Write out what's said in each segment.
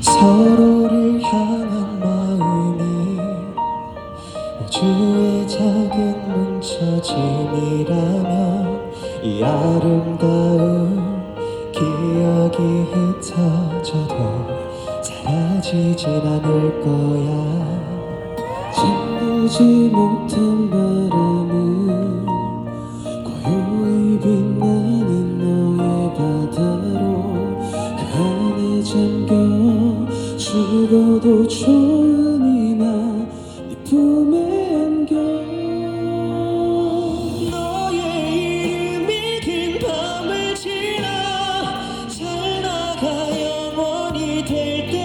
서로를 향한 마음이 우주의 작은 뭉쳐짐이라면 이 아름다운 기억이 흩어져도 사라지진 않을 거야. 잠들지 못한 바람 죽어도 좋으니 나네 품에 안겨. 너의 이름이 긴 밤을 지나 살다가 영원히 될때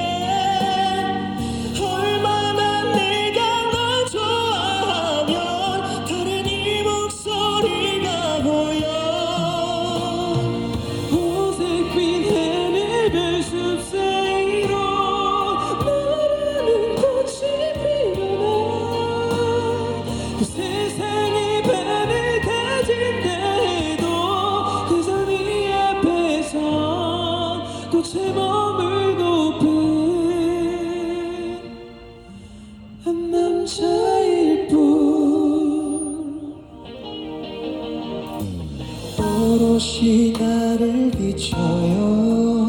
꽃에 머물고픈 한 남자일 뿐. 오롯이 나를 비춰요.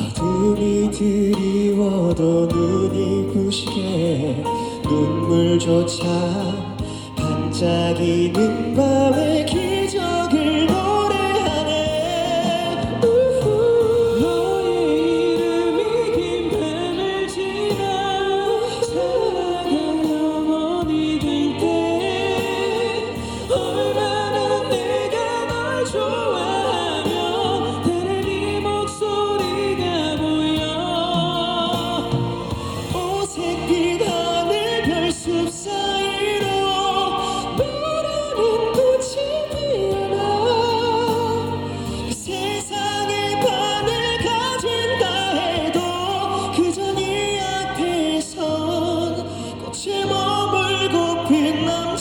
어둠이 드리워도 부시게 눈물조차 반짝이는 밤의 기